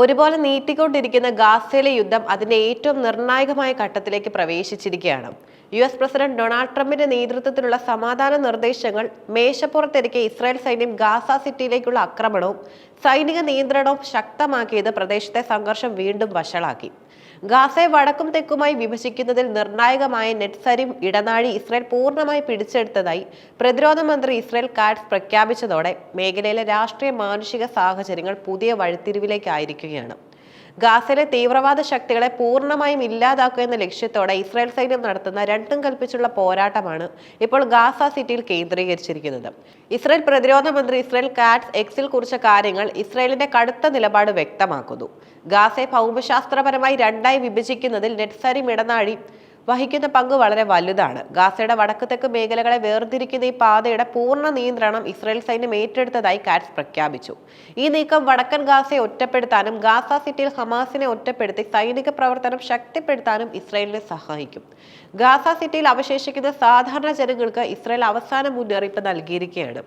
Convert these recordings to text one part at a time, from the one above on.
ഒരുപോലെ നീട്ടിക്കൊണ്ടിരിക്കുന്ന ഗാസയിലെ യുദ്ധം അതിന്റെ ഏറ്റവും നിർണായകമായ ഘട്ടത്തിലേക്ക് പ്രവേശിച്ചിരിക്കുകയാണ്. യു എസ് പ്രസിഡന്റ് ഡൊണാൾഡ് ട്രംപിന്റെ നേതൃത്വത്തിലുള്ള സമാധാന നിർദ്ദേശങ്ങൾ മേശപ്പുറത്തിരിക്കെ ഇസ്രായേൽ സൈന്യം ഗാസ സിറ്റിയിലേക്കുള്ള ആക്രമണവും സൈനിക നിയന്ത്രണവും ശക്തമാക്കിയത് പ്രദേശത്തെ സംഘർഷം വീണ്ടും വഷളാക്കി. ഗാസയെ വടക്കും തെക്കുമായി വിഭജിക്കുന്നതിൽ നിർണായകമായ നെറ്റ്സരിം ഇടനാഴി ഇസ്രായേൽ പൂർണമായി പിടിച്ചെടുത്തതായി പ്രതിരോധ മന്ത്രി ഇസ്രായേൽ കാറ്റ്സ് പ്രഖ്യാപിച്ചതോടെ മേഖലയിലെ രാഷ്ട്രീയ മാനുഷിക സാഹചര്യങ്ങൾ പുതിയ വഴിത്തിരിവിലേക്കായിരിക്കുകയാണ്. ഗാസയിലെ തീവ്രവാദ ശക്തികളെ പൂർണമായും ഇല്ലാതാക്കുക എന്ന ലക്ഷ്യത്തോടെ ഇസ്രായേൽ സൈന്യം നടത്തുന്ന രണ്ടും കൽപ്പിച്ചുള്ള പോരാട്ടമാണ് ഇപ്പോൾ ഗാസ സിറ്റിയിൽ കേന്ദ്രീകരിച്ചിരിക്കുന്നത്. ഇസ്രായേൽ പ്രതിരോധ മന്ത്രി ഇസ്രായേൽ കാറ്റ്സ് എക്സിൽ കുറിച്ച കാര്യങ്ങൾ ഇസ്രായേലിന്റെ കടുത്ത നിലപാട് വ്യക്തമാക്കുന്നു. ഗാസയെ ഭൗമശാസ്ത്രപരമായി രണ്ടായി വിഭജിക്കുന്നതിൽ നെറ്റ്സരി ഇടനാഴി വഹിക്കുന്ന പങ്ക് വളരെ വലുതാണ്. ഗാസയുടെ വടക്ക് തെക്ക് മേഖലകളെ വേർതിരിക്കുന്ന ഈ പാതയുടെ പൂർണ നിയന്ത്രണം ഇസ്രായേൽ സൈന്യം ഏറ്റെടുത്തതായി കാറ്റ്സ് പ്രഖ്യാപിച്ചു. ഈ നീക്കം വടക്കൻ ഗാസയെ ഒറ്റപ്പെടുത്താനും ഗാസ സിറ്റിയിൽ ഹമാസിനെ ഒറ്റപ്പെടുത്തി സൈനിക പ്രവർത്തനം ശക്തിപ്പെടുത്താനും ഇസ്രായേലിനെ സഹായിക്കും. ഗാസ സിറ്റിയിൽ അവശേഷിക്കുന്ന സാധാരണ ജനങ്ങൾക്ക് ഇസ്രായേൽ അവസാന മുന്നറിയിപ്പ് നൽകിയിരിക്കുകയാണ്.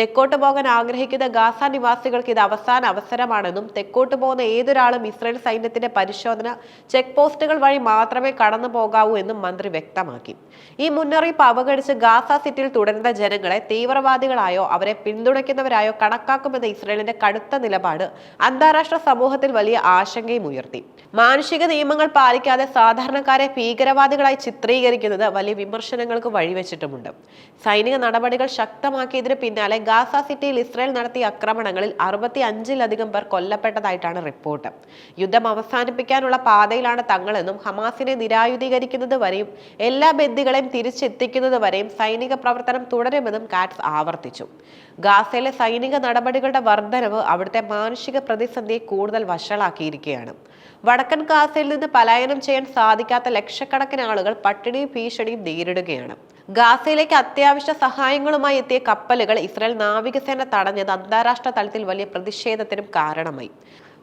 തെക്കോട്ട് പോകാൻ ആഗ്രഹിക്കുന്ന ഗാസ നിവാസികൾക്ക് ഇത് അവസാന അവസരമാണെന്നും തെക്കോട്ട് പോകുന്ന ഏതൊരാളും ഇസ്രായേൽ സൈന്യത്തിന്റെ പരിശോധന ചെക്ക് പോസ്റ്റുകൾ വഴി മാത്രമേ കടന്നു പോകാവൂ എന്നും മന്ത്രി വ്യക്തമാക്കി. ഈ മുന്നറിയിപ്പ് അവഗണിച്ച് ഗാസ സിറ്റിയിൽ തുടരുന്ന ജനങ്ങളെ തീവ്രവാദികളായോ അവരെ പിന്തുണയ്ക്കുന്നവരായോ കണക്കാക്കുമെന്ന ഇസ്രായേലിന്റെ കടുത്ത നിലപാട് അന്താരാഷ്ട്ര സമൂഹത്തിൽ വലിയ ആശങ്കയും ഉയർത്തി. മാനുഷിക നിയമങ്ങൾ പാലിക്കാതെ സാധാരണക്കാരെ ഭീകരവാദികളായി ചിത്രീകരിക്കുന്നത് വലിയ വിമർശനങ്ങൾക്ക് വഴിവെച്ചിട്ടുമുണ്ട്. സൈനിക നടപടികൾ ശക്തമാക്കിയതിന് പിന്നാലെ ഗാസ സിറ്റിയിൽ ഇസ്രായേൽ നടത്തിയ ആക്രമണങ്ങളിൽ അറുപത്തി അഞ്ചിലധികം പേർ കൊല്ലപ്പെട്ടതായിട്ടാണ് റിപ്പോർട്ട്. യുദ്ധം അവസാനിപ്പിക്കാനുള്ള പാതയിലാണ് തങ്ങളെന്നും ഹമാസിനെ നിരായുധീകരിക്കുന്നത് വരെയും എല്ലാ ബന്ദികളെയും തിരിച്ചെത്തിക്കുന്നത് വരെയും സൈനിക പ്രവർത്തനം തുടരുമെന്നും കാറ്റ്സ് ആവർത്തിച്ചു. ഗാസയിലെ സൈനിക നടപടികളുടെ വർധനവ് അവിടുത്തെ മാനുഷിക പ്രതിസന്ധിയെ കൂടുതൽ വഷളാക്കിയിരിക്കുകയാണ്. വടക്കൻ ഗാസയിൽ നിന്ന് പലായനം ചെയ്യാൻ സാധിക്കാത്ത ലക്ഷക്കണക്കിന് ആളുകൾ പട്ടിണിയും ഭീഷണിയും നേരിടുകയാണ്. ഗാസയിലേക്ക് അത്യാവശ്യ സഹായങ്ങളുമായി എത്തിയ കപ്പലുകൾ ഇസ്രായേൽ നാവികസേന തടഞ്ഞത് അന്താരാഷ്ട്ര തലത്തിൽ വലിയ പ്രതിഷേധത്തിനും കാരണമായി.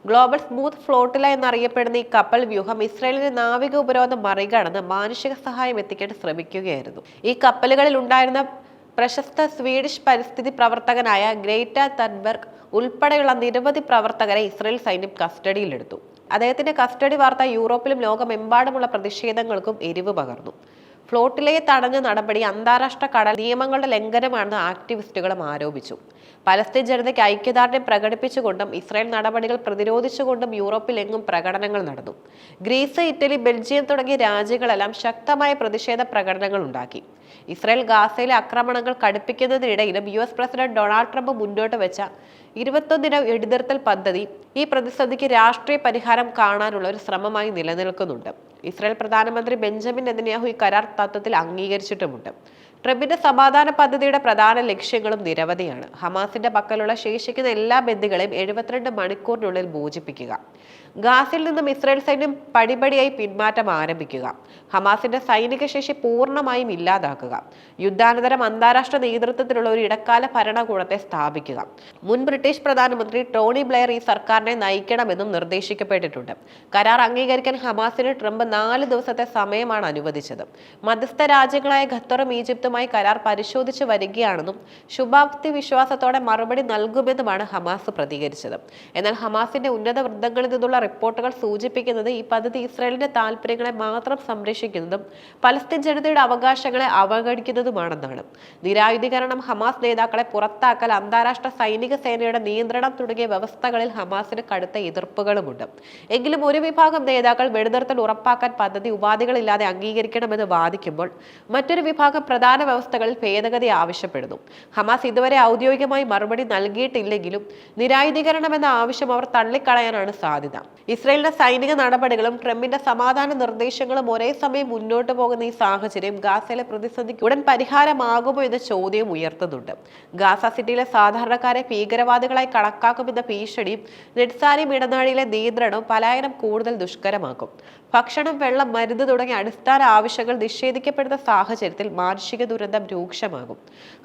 ഗ്ലോബൽ സ്മൂത്ത് ഫ്ലോട്ടില എന്നറിയപ്പെടുന്ന ഈ കപ്പൽ വ്യൂഹം ഇസ്രായേലിന്റെ നാവിക ഉപരോധം മറികടന്ന് മാനുഷിക സഹായം എത്തിക്കാൻ ശ്രമിക്കുകയായിരുന്നു. ഈ കപ്പലുകളിൽ ഉണ്ടായിരുന്ന പ്രശസ്ത സ്വീഡിഷ് പരിസ്ഥിതി പ്രവർത്തകനായ ഗ്രേറ്റ തൻബർഗ് ഉൾപ്പെടെയുള്ള നിരവധി പ്രവർത്തകരെ ഇസ്രായേൽ സൈന്യം കസ്റ്റഡിയിലെടുത്തു. അദ്ദേഹത്തിന്റെ കസ്റ്റഡി വാർത്ത യൂറോപ്പിലും ലോകമെമ്പാടുമുള്ള പ്രതിഷേധങ്ങൾക്കും എരിവ് പകർന്നു. ഫ്ലോട്ടിലെ തടഞ്ഞ നടപടി അന്താരാഷ്ട്ര കടൽ നിയമങ്ങളുടെ ലംഘനമാണെന്ന് ആക്ടിവിസ്റ്റുകളും ആരോപിച്ചു. പലസ്തീൻ ജനതയ്ക്ക് ഐക്യദാർഢ്യം പ്രകടിപ്പിച്ചുകൊണ്ടും ഇസ്രായേൽ നടപടികൾ പ്രതിരോധിച്ചുകൊണ്ടും യൂറോപ്പിലെങ്ങും പ്രകടനങ്ങൾ നടന്നു. ഗ്രീസ് ഇറ്റലി ബെൽജിയം തുടങ്ങിയ രാജ്യങ്ങളെല്ലാം ശക്തമായ പ്രതിഷേധ പ്രകടനങ്ങൾ ഉണ്ടാക്കി. ഇസ്രായേൽ ഗാസയിലെ ആക്രമണങ്ങൾ കടുപ്പിക്കുന്നതിനിടയിലും U S president Donald Trump മുന്നോട്ട് വെച്ച ഇരുപത്തൊന്നിന എടുതിർത്തൽ പദ്ധതി ഈ പ്രതിസന്ധിക്ക് രാഷ്ട്രീയ പരിഹാരം കാണാനുള്ള ഒരു ശ്രമമായി നിലനിൽക്കുന്നുണ്ട്. ഇസ്രായേൽ പ്രധാനമന്ത്രി ബെഞ്ചമിൻ നെതന്യാഹു ഈ കരാർ തത്വത്തിൽ അംഗീകരിച്ചിട്ടുമുണ്ട്. ട്രംപിന്റെ സമാധാന പദ്ധതിയുടെ പ്രധാന ലക്ഷ്യങ്ങളും നിരവധിയാണ്. ഹമാസിന്റെ പക്കലുള്ള ശേഷിക്കുന്ന എല്ലാ ബന്ധുക്കളെയും എഴുപത്തിരണ്ട് മണിക്കൂറിനുള്ളിൽ മോചിപ്പിക്കുക. ഗാസിൽ നിന്നും ഇസ്രായേൽ സൈന്യം പടിപടിയായി പിന്മാറ്റം ആരംഭിക്കുക. ഹമാസിന്റെ സൈനിക ശേഷി പൂർണമായും ഇല്ലാതാക്കുക. യുദ്ധാനന്തരം അന്താരാഷ്ട്ര നേതൃത്വത്തിലുള്ള ഒരു ഇടക്കാല ഭരണകൂടത്തെ സ്ഥാപിക്കുക. മുൻ ബ്രിട്ടീഷ് പ്രധാനമന്ത്രി ടോണി ബ്ലെയർ ഈ സർക്കാരിനെ നയിക്കണമെന്നും നിർദ്ദേശിക്കപ്പെട്ടിട്ടുണ്ട്. കരാർ അംഗീകരിക്കാൻ ഹമാസിന് ട്രംപ് നാല് ദിവസത്തെ സമയമാണ് അനുവദിച്ചത്. മധ്യസ്ഥ രാജ്യങ്ങളായ ഖത്തറും ഈജിപ്തുമായി കരാർ പരിശോധിച്ചു വരികയാണെന്നും ശുഭാപ്തി വിശ്വാസത്തോടെ മറുപടി നൽകുമെന്നുമാണ് ഹമാസ് പ്രതികരിച്ചത്. എന്നാൽ ഹമാസിന്റെ ഉന്നത വൃദ്ധങ്ങളിൽ നിന്നുള്ള റിപ്പോർട്ടുകൾ സൂചിപ്പിക്കുന്നത് ഈ പദ്ധതി ഇസ്രായേലിന്റെ താല്പര്യങ്ങളെ മാത്രം സംരക്ഷിക്കുന്നതും പലസ്തീൻ ജനതയുടെ അവകാശങ്ങളെ അവഗണിക്കുന്നതുമാണെന്നാണ്. നിരായുധീകരണം ഹമാസ് നേതാക്കളെ പുറത്താക്കൽ അന്താരാഷ്ട്ര സൈനിക സേനയുടെ നിയന്ത്രണം തുടങ്ങിയ വ്യവസ്ഥകളിൽ ഹമാസിന് കടുത്ത എതിർപ്പുകളുമുണ്ട്. എങ്കിലും ഒരു വിഭാഗം നേതാക്കൾ വെടിനിർത്തൽ ഉറപ്പാക്കാൻ പദ്ധതി ഉപാധികളില്ലാതെ അംഗീകരിക്കണമെന്ന് വാദിക്കുമ്പോൾ മറ്റൊരു വിഭാഗം പ്രധാന വ്യവസ്ഥകളിൽ ഭേദഗതി ആവശ്യപ്പെടുന്നു. ഹമാസ് ഇതുവരെ ഔദ്യോഗികമായി മറുപടി നൽകിയിട്ടില്ലെങ്കിലും നിരായുധീകരണം എന്ന ആവശ്യം അവർ തള്ളിക്കളയാനാണ് സാധ്യത. ഇസ്രയേലിന്റെ സൈനിക നടപടികളും ട്രംപിന്റെ സമാധാന നിർദ്ദേശങ്ങളും ഒരേ സമയം മുന്നോട്ട് പോകുന്ന ഈ സാഹചര്യം ഗാസയിലെ പ്രതിസന്ധിക്ക് ഉടൻ പരിഹാരമാകുമോ എന്ന ചോദ്യം ഉയർത്തുന്നുണ്ട്. ഗാസ സിറ്റിയിലെ സാധാരണക്കാരെ ഭീകരവാദികളായി കണക്കാക്കുമെന്ന ഭീഷണിയും നെഡ്സാലിം ഇടനാഴിയിലെ നിയന്ത്രണവും പലായനം കൂടുതൽ ദുഷ്കരമാക്കും. ഭക്ഷണം വെള്ളം മരുന്ന് തുടങ്ങിയ അടിസ്ഥാന ആവശ്യങ്ങൾ നിഷേധിക്കപ്പെടുന്ന സാഹചര്യത്തിൽ മാനുഷിക ദുരന്തം രൂക്ഷമാകും.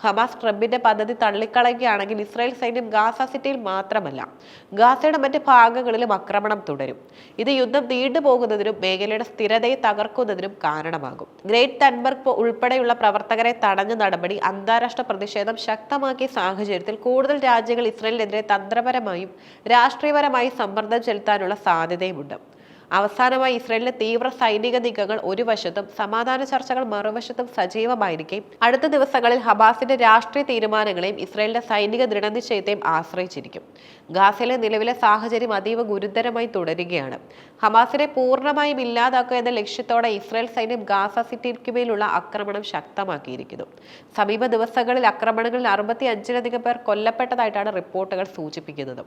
ഹമാസ് ട്രംപിന്റെ പദ്ധതി തള്ളിക്കളയുകയാണെങ്കിൽ ഇസ്രായേൽ സൈന്യം ഗാസ സിറ്റിയിൽ മാത്രമല്ല ഗാസയുടെ മറ്റ് ഭാഗങ്ങളിലും ആക്രമണം തുടരും. ഇത് യുദ്ധം നീണ്ടുപോകുന്നതിനും മേഖലയുടെ സ്ഥിരതയെ തകർക്കുന്നതിനും കാരണമാകും. ഗ്രേറ്റ് തൻബർഗ് ഉൾപ്പെടെയുള്ള പ്രവർത്തകരെ തടഞ്ഞ നടപടി അന്താരാഷ്ട്ര പ്രതിഷേധം ശക്തമാക്കിയ സാഹചര്യത്തിൽ കൂടുതൽ രാജ്യങ്ങൾ ഇസ്രയേലിനെതിരെ തന്ത്രപരമായും രാഷ്ട്രീയപരമായും സമ്മർദ്ദം ചെലുത്താനുള്ള സാധ്യതയുമുണ്ട്. അവസാനമായി ഇസ്രയേലിലെ തീവ്ര സൈനിക നീക്കങ്ങൾ ഒരു വശത്തും സമാധാന ചർച്ചകൾ മറുവശത്തും സജീവമായിരിക്കെ അടുത്ത ദിവസങ്ങളിൽ ഹബാസിന്റെ രാഷ്ട്രീയ തീരുമാനങ്ങളെയും ഇസ്രയേലിന്റെ സൈനിക ദൃഢനിശ്ചയത്തെയും ആശ്രയിച്ചിരിക്കും. ഗാസയിലെ നിലവിലെ സാഹചര്യം അതീവ ഗുരുതരമായി തുടരുകയാണ്. ഹമാസിനെ പൂർണമായും ഇല്ലാതാക്കുക എന്ന ലക്ഷ്യത്തോടെ ഇസ്രായേൽ സൈന്യം ഗാസ സിറ്റിക്ക് മേലുള്ള ആക്രമണം ശക്തമാക്കിയിരിക്കുന്നു. സമീപ ദിവസങ്ങളിൽ ആക്രമണങ്ങളിൽ അറുപത്തി അഞ്ചിലധികം പേർ കൊല്ലപ്പെട്ടതായിട്ടാണ് റിപ്പോർട്ടുകൾ സൂചിപ്പിക്കുന്നത്.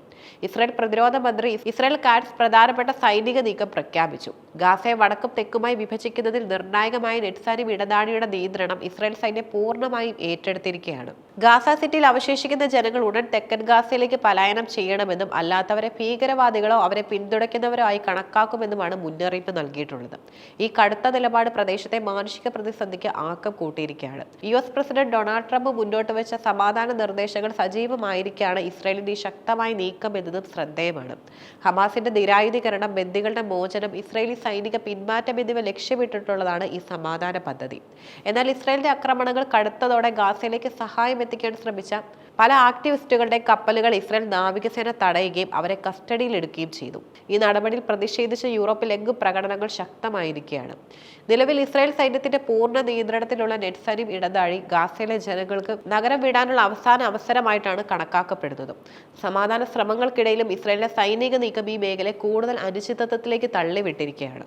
ഇസ്രായേൽ പ്രതിരോധ മന്ത്രി ഇസ്രായേൽ കാറ്റ്സ് പ്രധാനപ്പെട്ട സൈനിക നീക്കം പ്രഖ്യാപിച്ചു. ഗാസയെ വടക്കും തെക്കുമായി വിഭജിക്കുന്നതിൽ നിർണായകമായ നെറ്റ്സാനും ഇടനാഴിയുടെ നിയന്ത്രണം ഇസ്രായേൽ സൈന്യം പൂർണമായും ഏറ്റെടുത്തിരിക്കുകയാണ്. ഗാസ സിറ്റിയിൽ അവശേഷിക്കുന്ന ജനങ്ങൾ ഉടൻ തെക്കൻ ഗാസയിലേക്ക് പലായനം ചെയ്യണമെന്നും അല്ലാത്തവരെ ഭീകരവാദികളോ അവരെ പിന്തുണയ്ക്കുന്നവരോ ആയി കണക്കാക്കുമെന്നുമാണ് മുന്നറിയിപ്പ് നൽകിയിട്ടുള്ളത്. ഈ കടുത്ത നിലപാട് പ്രദേശത്തെ മാനുഷിക പ്രതിസന്ധിക്ക് ആക്കം കൂട്ടിയിരിക്കുകയാണ്. U S president Donald Trump മുന്നോട്ട് വെച്ച സമാധാന നിർദ്ദേശങ്ങൾ സജീവമായിരിക്കാണ് ഇസ്രയേലിന്റെ ഈ ശക്തമായ നീക്കം എന്നതും ശ്രദ്ധേയമാണ്. ഹമാസിന്റെ നിരായുധീകരണം ബന്ദികളുടെ മോചനം ഇസ്രയേലി സൈനിക പിന്മാറ്റം എന്നിവ ലക്ഷ്യമിട്ടിട്ടുള്ളതാണ് ഈ സമാധാന പദ്ധതി. എന്നാൽ ഇസ്രയേലിന്റെ ആക്രമണങ്ങൾ കടുത്തതോടെ ഗാസയിലേക്ക് സഹായം എത്തിക്കാൻ ശ്രമിച്ച പല ആക്ടിവിസ്റ്റുകളുടെ കപ്പലുകൾ ഇസ്രായേൽ നാവികസേന തടയുകയും അവരെ കസ്റ്റഡിയിലെടുക്കുകയും ചെയ്തു. ഈ നടപടിയിൽ പ്രതിഷേധിച്ച യൂറോപ്പിൽ എങ്ങും പ്രകടനങ്ങൾ ശക്തമായിരിക്കുകയാണ്. നിലവിൽ ഇസ്രായേൽ സൈന്യത്തിന്റെ പൂർണ നിയന്ത്രണത്തിലുള്ള നെറ്റ്സനിം ഇടതാഴി ഗാസയിലെ ജനങ്ങൾക്ക് നഗരം വിടാനുള്ള അവസാന അവസരമായിട്ടാണ് കണക്കാക്കപ്പെടുന്നത്. സമാധാന ശ്രമങ്ങൾക്കിടയിലും ഇസ്രായേലിന്റെ സൈനിക നീക്കം ഈ മേഖലയെ കൂടുതൽ അനിശ്ചിതത്വത്തിലേക്ക് തള്ളിവിട്ടിരിക്കുകയാണ്.